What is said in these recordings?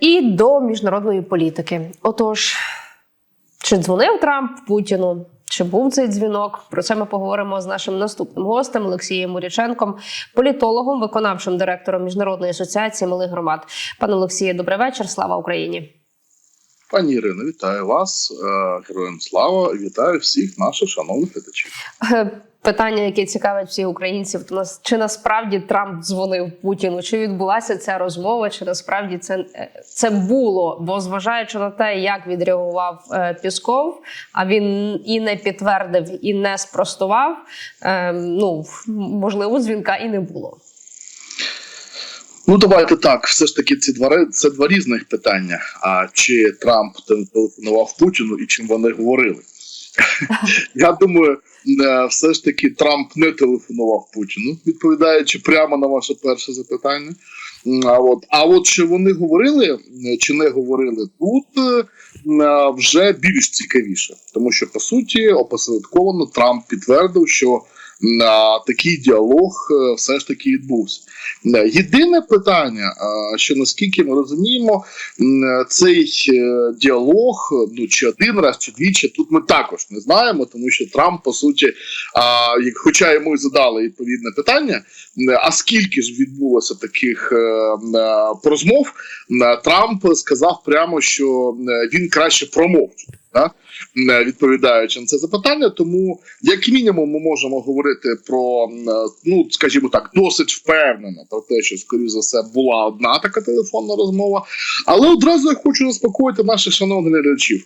І до міжнародної політики. Отож, чи дзвонив Трамп Путіну? Чи був цей дзвінок? Про це ми поговоримо з нашим наступним гостем Олексієм Муріченком, політологом, виконавчим директором міжнародної асоціації малих громад. Пане Олексію, добрий вечір. Слава Україні! Пані Ірино, вітаю вас, е, героям слава, вітаю всіх наших шановних глядачів. Е, Питання, яке цікавить всіх українців, то нас чи насправді Трамп дзвонив Путіну? Чи відбулася ця розмова? Чи насправді це, е, це було? Бо зважаючи на те, як відреагував е, Пісков, а він і не підтвердив, і не спростував. Е, ну можливо, дзвінка і не було. Ну, давайте так. Все ж таки, ці два це два різних питання. А чи Трамп телефонував Путіну і чим вони говорили? Я думаю, е, все ж таки Трамп не телефонував Путіну, відповідаючи прямо на ваше перше запитання. А от, а от чи вони говорили е, чи не говорили тут, е, вже більш цікавіше, тому що по суті опосередковано Трамп підтвердив, що такий діалог е, все ж таки відбувся. Е, Єдине питання, е, що наскільки ми розуміємо, цей діалог, ну чи один раз, чи двічі, тут ми також не знаємо, тому що Трамп по суті, хоча йому і задали відповідне питання, а скільки ж відбулося таких е, розмов, Трамп сказав прямо, що він краще промовчить. Да? М, Відповідаючи на це запитання, тому як мінімум ми можемо говорити про е, ну скажімо так, досить впевнено про те, що скоріш за все була одна така телефонна розмова. Але одразу я хочу заспокоїти наших шановних глядачів.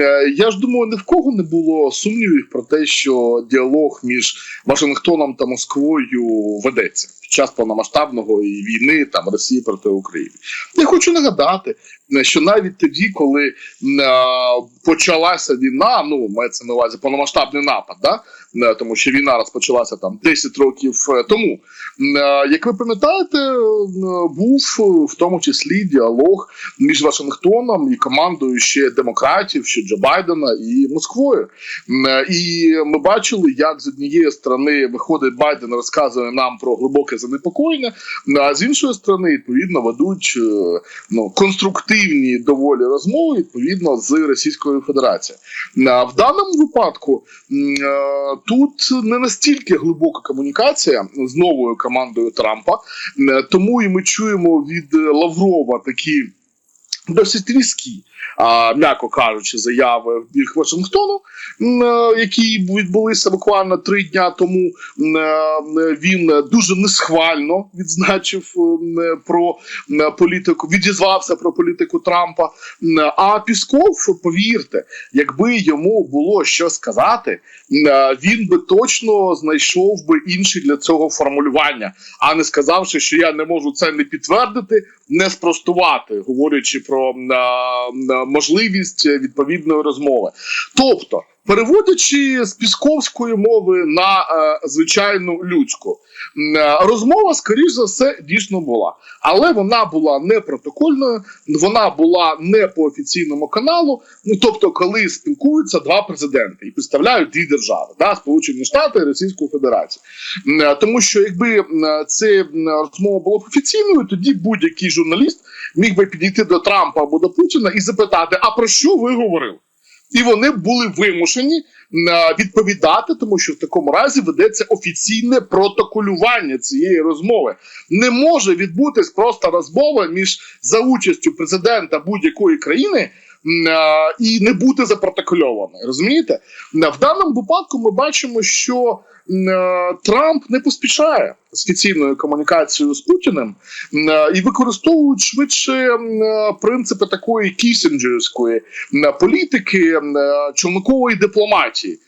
Е, Я ж думаю, ні в кого не було сумнівів про те, що діалог між Вашингтоном та Москвою ведеться під час повномасштабного і війни там Росії проти України. Я хочу нагадати, е, що навіть тоді, коли е, почалася війна, ну мається на увазі повномасштабний напад, да? Е, тому що війна розпочалася там 10 років е, тому. Е, Як ви пам'ятаєте, був в тому числі діалог між Вашингтоном і командою ще демократів, ще Джо Байдена і Москвою. І ми бачили, як з однієї сторони виходить Байден, розказує нам про глибоке занепокоєння, а з іншої сторони, відповідно, ведуть ну конструктивні доволі розмови відповідно з Російською Федерацією. В даному випадку тут не настільки глибока комунікація з новою командою Трампа, тому і ми чуємо від е, Лаврова такі. Досить різкі, м'яко кажучи, заяви в бік Вашингтону, е, які відбулися буквально три дня тому. Е, Він дуже несхвально відзначив е, про політику, відізвався про політику Трампа. А Пісков, повірте, якби йому було що сказати, він би точно знайшов би інші для цього формулювання, а не сказавши, що я не можу це не підтвердити, не спростувати, говорячи про можливість відповідної розмови. Тобто, переводячи з пісковської мови на е, звичайну людську, е, розмова, скоріш за все, дійсно була, але вона була не протокольною, вона була не по офіційному каналу. Ну тобто, коли спілкуються два президенти і представляють дві держави, да, Сполучені Штати і Російську Федерацію. Е, Тому що якби це розмова була офіційною, тоді будь-який журналіст міг би підійти до Трампа або до Путіна і запитати: а про що ви говорили? І вони були вимушені е, відповідати, тому що в такому разі ведеться офіційне протоколювання цієї розмови. Не може відбутись просто розмова між за участю президента будь-якої країни. Е, І не бути запротокольованою, розумієте? Е, В даному випадку ми бачимо, що е, Трамп не поспішає з офіційною комунікацією з Путіним і використовують швидше принципи такої кісінджерської політики, човникової дипломатії.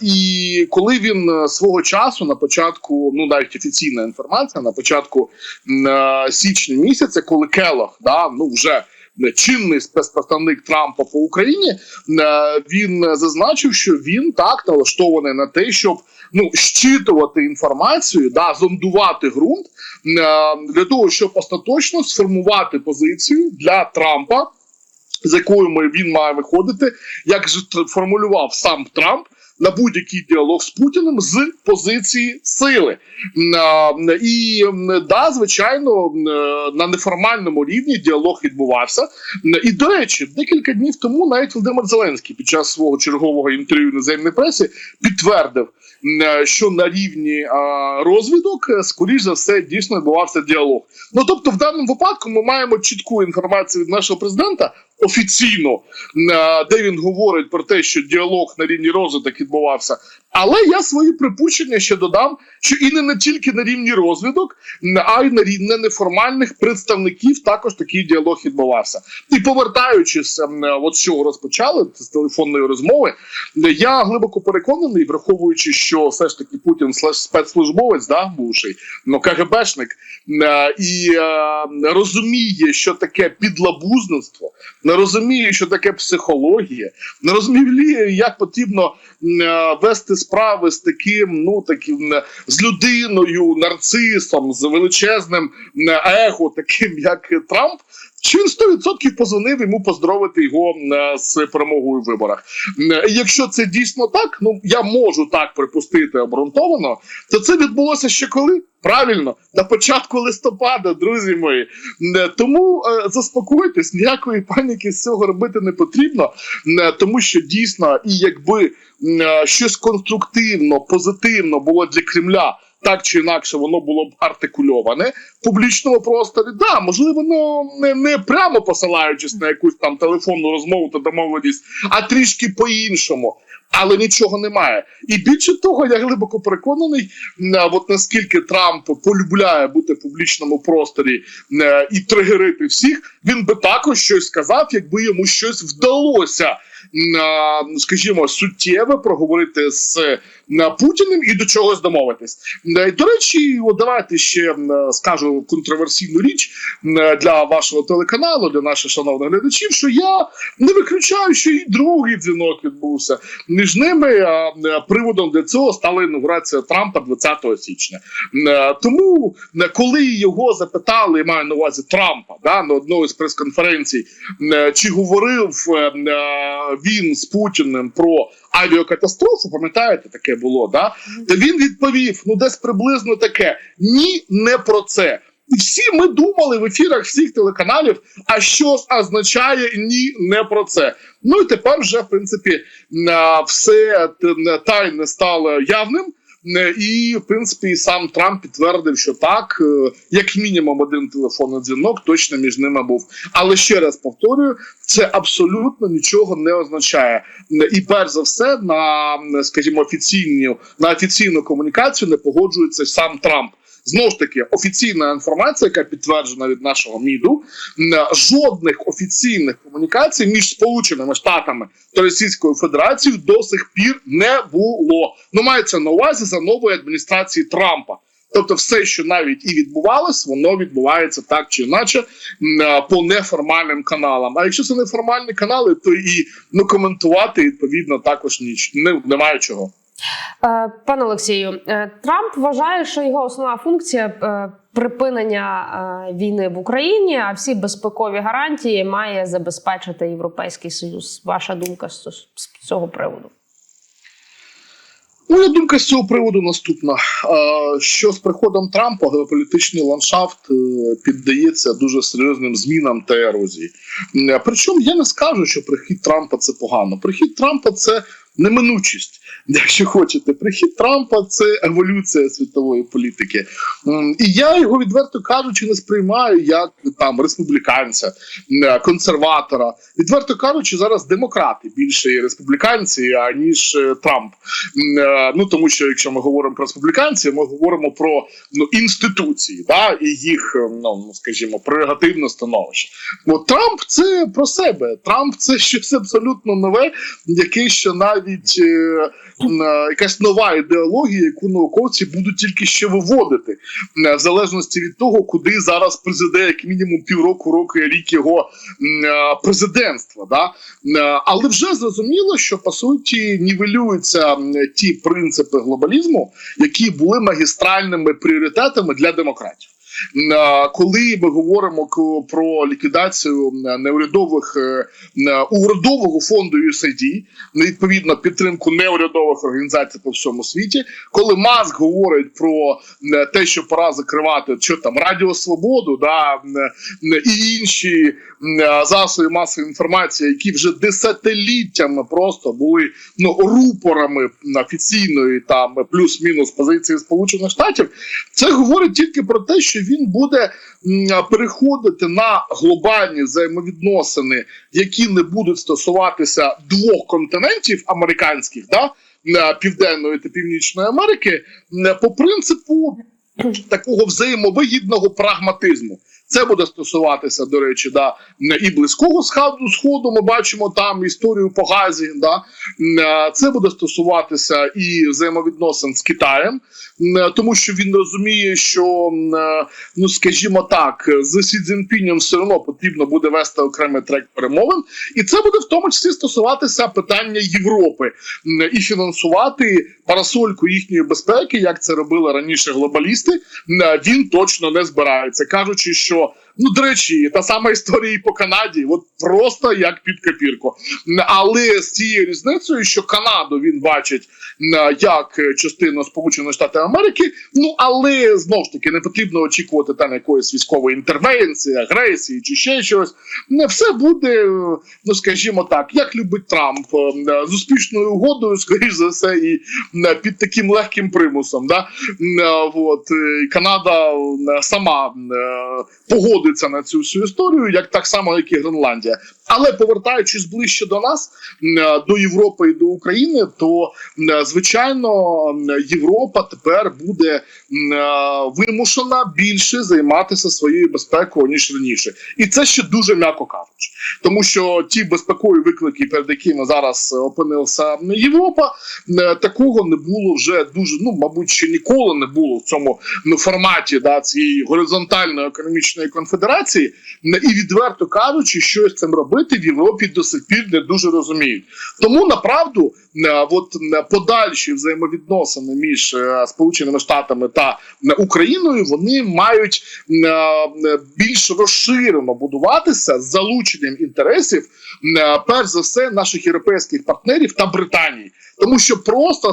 І коли він свого часу на початку, ну навіть офіційна інформація, на початку січня місяця, коли Келох, да, ну вже чинний спецпредставник Трампа по Україні, е, він зазначив, що він так налаштований на те, щоб ну щитувати інформацію, да, зондувати ґрунт е, для того, щоб остаточно сформувати позицію для Трампа, з якою він має виходити, як формулював сам Трамп. На будь-який діалог з Путіним з позиції сили. І да, звичайно, на неформальному рівні діалог відбувався. І до речі, декілька днів тому навіть Володимир Зеленський під час свого чергового інтерв'ю іноземній пресі підтвердив, що на рівні розвідок, е, скоріш за все, дійсно відбувався діалог. Ну тобто, в даному випадку ми маємо чітку інформацію від нашого президента офіційно, де він говорить про те, що діалог на рівні розвиток відбувався. Але я свої припущення ще додам, що і не, не тільки на рівні розвідок, а й на рівні неформальних представників також такий діалог відбувався. І повертаючись, м, от з чого розпочали з телефонної розмови, я глибоко переконаний, враховуючи, що все ж таки Путін спецслужбовець, да, бувший, ну КГБшник, е, і е, розуміє, що таке підлабузництво, не розуміє, що таке психологія, не розуміє, як потрібно е, вести справи з таким, ну таким е, з людиною, нарцисом, з величезним его, таким як Трамп. Чи він 100% позвонив йому поздоровити його е, з перемогою в виборах? Якщо це дійсно так, ну я можу так припустити обґрунтовано, то це відбулося ще коли? Правильно, на початку листопада, друзі мої. Тому е, заспокойтесь, ніякої паніки з цього робити не потрібно, М, тому що дійсно, і якби е, щось конструктивно, позитивно було для Кремля. Так чи інакше воно було б артикульоване в публічному просторі. Да, можливо, ну не, не прямо посилаючись на якусь там телефонну розмову та домовленість, а трішки по-іншому. Але нічого немає. І більше того, я глибоко переконаний, от наскільки Трамп полюбляє бути в публічному просторі е, і тригерити всіх, він би також щось сказав, якби йому щось вдалося, скажімо, суттєве проговорити з Путіним і до чогось домовитись. До речі, давайте ще скажу контроверсійну річ для вашого телеканалу, для наших шановних глядачів, що я не виключаю, що і другий дзвінок відбувся. Між ними приводом для цього стала інаугурація Трампа 20 січня. Тому, коли його запитали, маю на увазі Трампа, да, на одної з прес-конференцій, чи говорив він з Путіним про авіакатастрофу, пам'ятаєте, таке було, да? то він відповів: ну, десь приблизно таке: ні, не про це. І всі ми думали в ефірах всіх телеканалів, а що ж означає ні, не про це. Ну і тепер вже, в принципі, все тайне стало явним. Е, І, в принципі, і сам Трамп підтвердив, що так, е, як мінімум, один телефонний дзвінок точно між ними був. Але ще раз повторюю, це абсолютно нічого не означає. Е, І перш за все, на скажімо, офіційну на офіційну комунікацію не погоджується сам Трамп. Знову ж таки, офіційна інформація, яка підтверджена від нашого МІДу, жодних офіційних комунікацій між Сполученими Штатами та Російською Федерацією до сих пір не було. Ну мається на увазі за нової адміністрації Трампа. Тобто, все, що навіть і відбувалось, воно відбувається так чи інакше е, по неформальним каналам. А якщо це неформальні канали, то і ну коментувати відповідно також ніч не, немає чого. Е, Пане Олексію, е, Трамп вважає, що його основна функція е, припинення війни в Україні, а всі безпекові гарантії має забезпечити Європейський Союз. Ваша думка з цього приводу? Моя думка з цього приводу наступна: що з приходом Трампа геополітичний ландшафт піддається дуже серйозним змінам та ерозії. Причому я не скажу, що прихід Трампа це погано. Прихід Трампа це неминучість, якщо хочете. Прихід Трампа це еволюція світової політики. І я його відверто кажучи, не сприймаю як там республіканця, консерватора. Відверто кажучи, зараз демократи більше є республіканці, аніж е, Трамп. Е, Ну тому що якщо ми говоримо про республіканців, ми говоримо про ну інституції, да, і їх е, ну ну, скажімо, прерогативне становище. Бо Трамп це про себе. Трамп це щось абсолютно нове, яке ще навіть е, е, якась нова ідеологія, яку науковці будуть тільки ще виводити, в залежності від того, куди зараз призведе як мінімум півроку, року рік його е, президентства. Да? Але вже зрозуміло, що по суті нівелюються ті принципи глобалізму, які були магістральними пріоритетами для демократів. Е, Коли ми говоримо про ліквідацію неурядових е, урядового фонду USAID, ну, відповідно підтримку неурядових організацій по всьому світі, коли Маск говорить про те, що пора закривати що там Радіо Свободу, да і інші засоби масової інформації, які вже десятиліттями просто були ну рупорами офіційної там плюс-мінус позиції Сполучених Штатів, це говорить тільки про те, що він буде переходити на глобальні взаємовідносини, які не будуть стосуватися двох континентів американських, да, е, Південної та Північної Америки, е, по принципу такого взаємовигідного прагматизму. Це буде стосуватися, до речі, да, і близького сходу сходу. Ми бачимо там історію по газі. Да. Е, Це буде стосуватися і взаємовідносин з Китаєм, е, тому що він розуміє, що е, ну скажімо так, з Сі Цзіньпінем все одно потрібно буде вести окремий трек перемовин, і це буде в тому числі стосуватися питання Європи і фінансувати парасольку їхньої безпеки, як це робили раніше глобалісти. Він точно не збирається, кажучи, що sure ну до речі, та сама історія і по Канаді, от просто як під копірку. Але з цією різницею, що Канаду він бачить як частину Сполучених Штатів Америки. Ну але знову ж таки не потрібно очікувати там якоїсь військової інтервенції, агресії чи ще щось. Не все буде, е, ну скажімо так, як любить Трамп е, з успішною угодою, скоріш за все, і під таким легким примусом. Да? Е, От Канада сама е, погодиться на цю всю історію, як так само, як і Гренландія. Але повертаючись ближче до нас, е, до Європи і до України, то е, звичайно Європа тепер буде е, вимушена більше займатися своєю безпекою ніж раніше, і це ще дуже м'яко кажучи, тому що ті безпекові виклики, перед якими зараз опинилася Європа, такого не було вже дуже. Ну мабуть, ще ніколи не було в цьому форматі да, цієї горизонтальної економічної конфедерації, Е, і відверто кажучи, що з цим робити в Європі до сих пір не дуже розуміють. Тому направду е, от е, подальші взаємовідносини між е, Сполученими Штатами та Україною вони мають більш розширено будуватися з залученням інтересів, перш за все, наших європейських партнерів та Британії. Тому що просто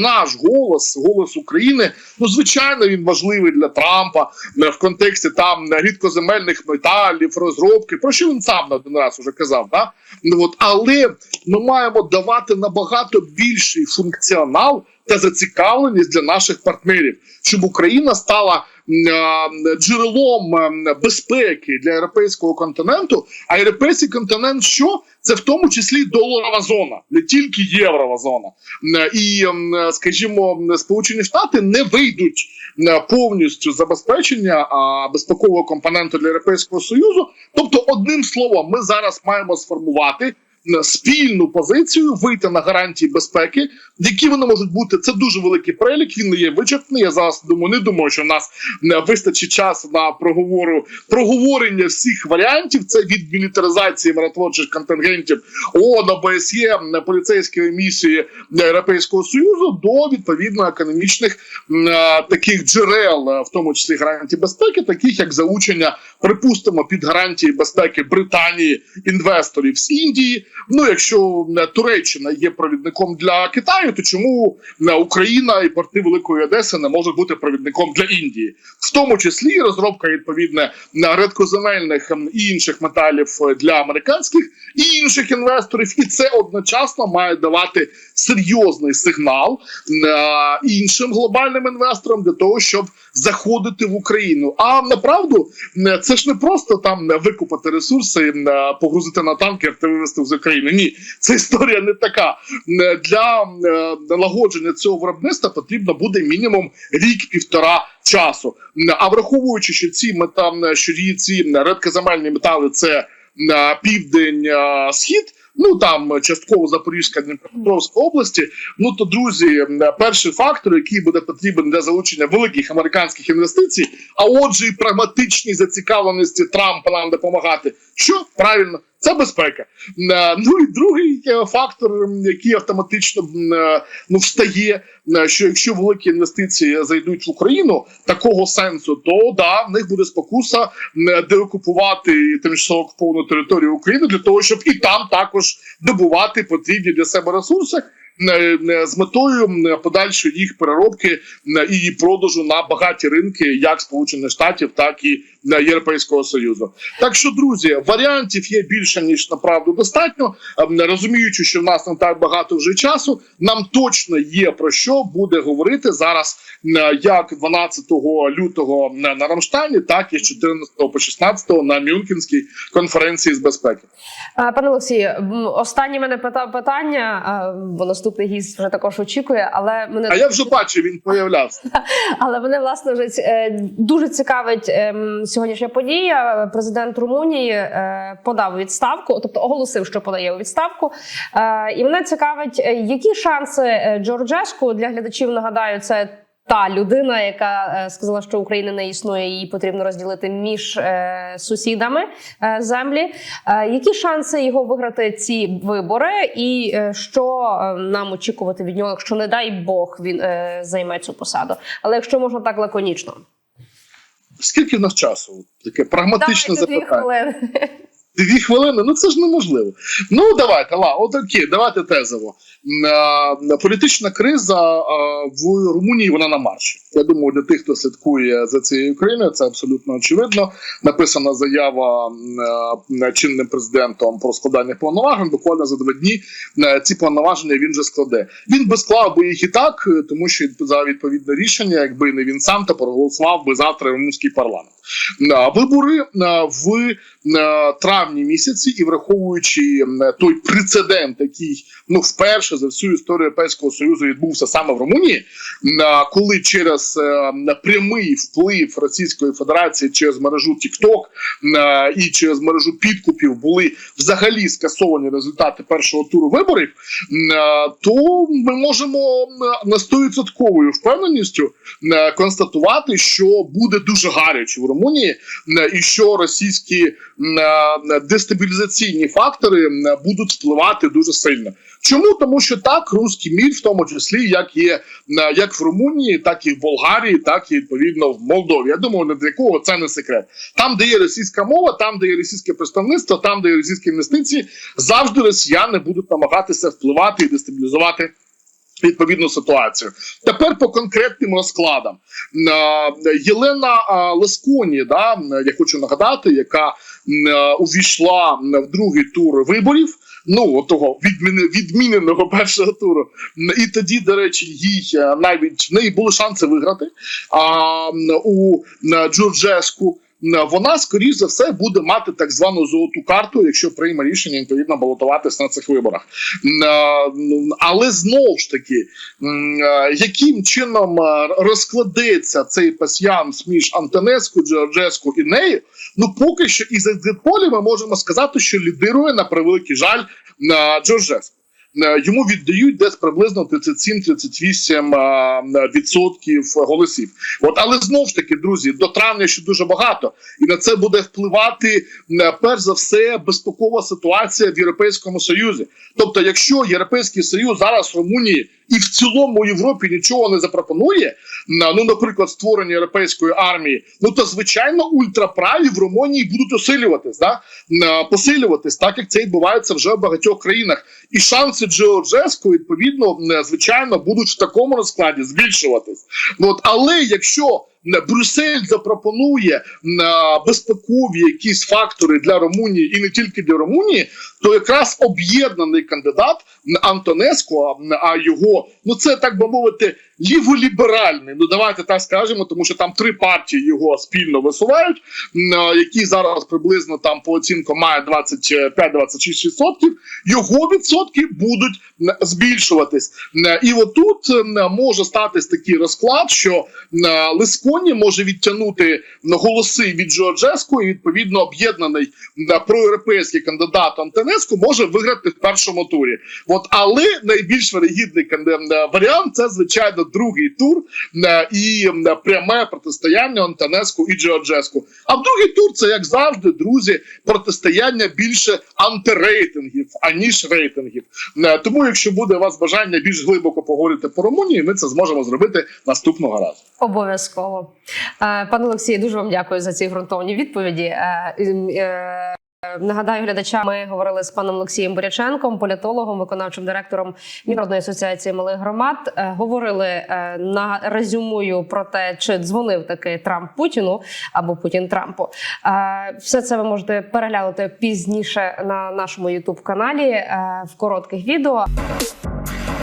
наш голос, голос України, ну звичайно, він важливий для Трампа в контексті там е, рідкоземельних металів, розробки, про що він сам на один раз уже казав. Да? Ну, от, але ми маємо давати набагато більший функціонал та зацікавленість для наших партнерів, щоб Україна стала джерелом безпеки для європейського континенту. А європейський континент що? Це в тому числі доларова зона, не тільки єврова зона. І, скажімо, Сполучені Штати не вийдуть повністю забезпечення безпекового компоненту для Європейського Союзу. Тобто, одним словом, ми зараз маємо сформувати спільну позицію, вийти на гарантії безпеки, які вони можуть бути. Це дуже великий перелік. Він не є вичерпний. Я зараз думаю, не думаю, що в нас вистачить часу на проговору проговорення всіх варіантів. Це від мілітаризації миротворчих контингентів ООН, ОБСЄ, поліцейської місії Європейського союзу до відповідно економічних е, таких джерел, в тому числі гарантій безпеки, таких як залучення, припустимо, під гарантії безпеки Британії інвесторів з Індії. Ну, якщо е, Туреччина є провідником для Китаю, то чому е, Україна і порти Великої Одеси не можуть бути провідником для Індії, в тому числі розробка відповідне на редкоземельних ем, і інших металів е, для американських і інших інвесторів, і це одночасно має давати серйозний сигнал е, іншим глобальним інвесторам для того, щоб заходити в Україну. А направду е, це ж не просто там е, викупати ресурси, е, погрузити на танкер та вивезти з України. Ні, це історія не така. Для налагодження цього виробництва потрібно буде мінімум рік-півтора часу. А враховуючи, що ці мета, що ці- редкоземельні метали це південь схід. Ну там частково Запорізька Дніпропетровська області. Ну то друзі, перший фактор, який буде потрібен для залучення великих американських інвестицій, а отже, і прагматичній зацікавленості Трампа нам допомагати. Що правильно, Це безпека. Е, Ну і другий е, фактор, який автоматично е, ну встає, що якщо великі інвестиції зайдуть в Україну такого сенсу, то да, в них буде спокуса деокупувати тимчасово окуповану територію України для того, щоб і там також добувати потрібні для себе ресурси. З метою подальшої їх переробки і продажу на багаті ринки, як Сполучених Штатів, так і Європейського Союзу. Так що, друзі, варіантів є більше ніж направду достатньо. Ем, Розуміючи, що в нас не так багато вже часу, нам точно є про що буде говорити зараз, е, як 12 лютого на Рамштайні, так і з 14 по 16 на Мюнхенській конференції з безпеки. Пане Олексію, останнє мене пита- питання, бо наступний гість вже також очікує, але мене А я вже бачив, він появлявся. Але мене власне вже е, дуже цікавить ем, сьогоднішня подія. Президент Румунії е, подав відставку, тобто оголосив, що подає у відставку. Е, І мене цікавить, е, які шанси Джорджеску для глядачів. Нагадаю, це. Та людина, яка сказала, що України не існує, її потрібно розділити між сусідами землі. Які шанси його виграти ці вибори, і що нам очікувати від нього, якщо не дай Бог він займе цю посаду? Але якщо можна так лаконічно, Скільки в нас часу? Таке прагматичне Давайте запитання. Дві хвилини, ну це ж неможливо. Ну давайте, ла, от окей, давайте тезово. Е, Політична криза е, в Румунії вона на марші. Я думаю, для тих, хто слідкує за цією країною, це абсолютно очевидно. Написана заява е, чинним президентом про складання повноважень. Буквально за два дні ці повноваження він вже складе. Він би склав би їх і так, тому що за відповідне рішення, якби не він сам, то проголосував би завтра румунський парламент. Вибори в е, травні місяці, і враховуючи той прецедент, який ну вперше за всю історію Європейського союзу відбувся саме в Румунії, коли через е, прямий вплив Російської Федерації через мережу TikTok і через мережу підкупів були взагалі скасовані результати першого туру виборів, то ми можемо на 100% впевненістю констатувати, що буде дуже гаряче в Румунії, і що російські е, дестабілізаційні фактори е, будуть впливати дуже сильно. Чому тому, що так руський мір, в тому числі, як є е, як в Румунії, так і в Болгарії, так і відповідно в Молдові. Я думаю, не для кого це не секрет. Там, де є російська мова, там, де є російське представництво, там, де є російські інвестиції, завжди росіяни будуть намагатися впливати і дестабілізувати. Відповідну ситуацію тепер по конкретним розкладам Е, Єлена е, Лесконі, да я хочу нагадати, яка е, увійшла в другий тур виборів. Ну того відміни, відміненого першого туру, і тоді, до речі, їй е, навіть в неї були шанси виграти. А у Джорджеску вона скоріш за все буде мати так звану золоту карту, якщо прийме рішення відповідно балотуватись на цих виборах. Е, ну, Але знову ж таки, е, яким чином е, розкладеться цей пасьянс між Антонеску, Джорджеску і нею, ну поки що із екзитполі ми можемо сказати, що лідирує на превеликий жаль на Джорджеску. Е, Йому віддають десь приблизно 37-38 е, відсотків голосів. От, але знову ж таки, друзі, до травня ще дуже багато, і на це буде впливати е, перш за все безпекова ситуація в Європейському Союзі. Тобто, якщо Європейський Союз зараз Румунії і в цілому Європі нічого не запропонує, ну, наприклад, створення європейської армії, ну то звичайно ультраправі в Румунії будуть усилюватись, да? Посилюватись, так як це відбувається вже в багатьох країнах. І шанси Джорджеску, відповідно, звичайно, будуть в такому розкладі збільшуватись. От, але якщо Брюссель запропонує безпекові якісь фактори для Румунії і не тільки для Румунії, то якраз об'єднаний кандидат Антонеско, а, його ну це так би мовити, ліволіберальний. Ну давайте так скажемо, тому що там три партії його спільно висувають, які зараз приблизно там по оцінкам має 25-26%, Його відсотки будуть збільшуватись. І отут може статись такий розклад, що м, Лисконі може відтягнути голоси від Джорджеску, і відповідно об'єднаний проєвропейський кандидат Антонеску може виграти в першому турі. От але найбільш варігідний варіант це звичайно другий тур е, і е, пряме протистояння Антонеску і Джорджеску. А в другий тур це як завжди, друзі, протистояння більше антирейтингів аніж рейтингів. Е, Тому, якщо буде у вас бажання більш глибоко поговорити по Румунії, ми це зможемо зробити наступного разу. Обов'язково. Е, Пане Олексію, дуже вам дякую за ці ґрунтовні відповіді. Е, е, Нагадаю глядачам, ми говорили з паном Олексієм Буряченком, політологом, виконавчим директором Міжнародної асоціації малих громад. Говорили на резюмую про те, чи дзвонив таки Трамп Путіну або Путін Трампу. Все це ви можете переглянути пізніше на нашому Ютуб каналі в коротких відео.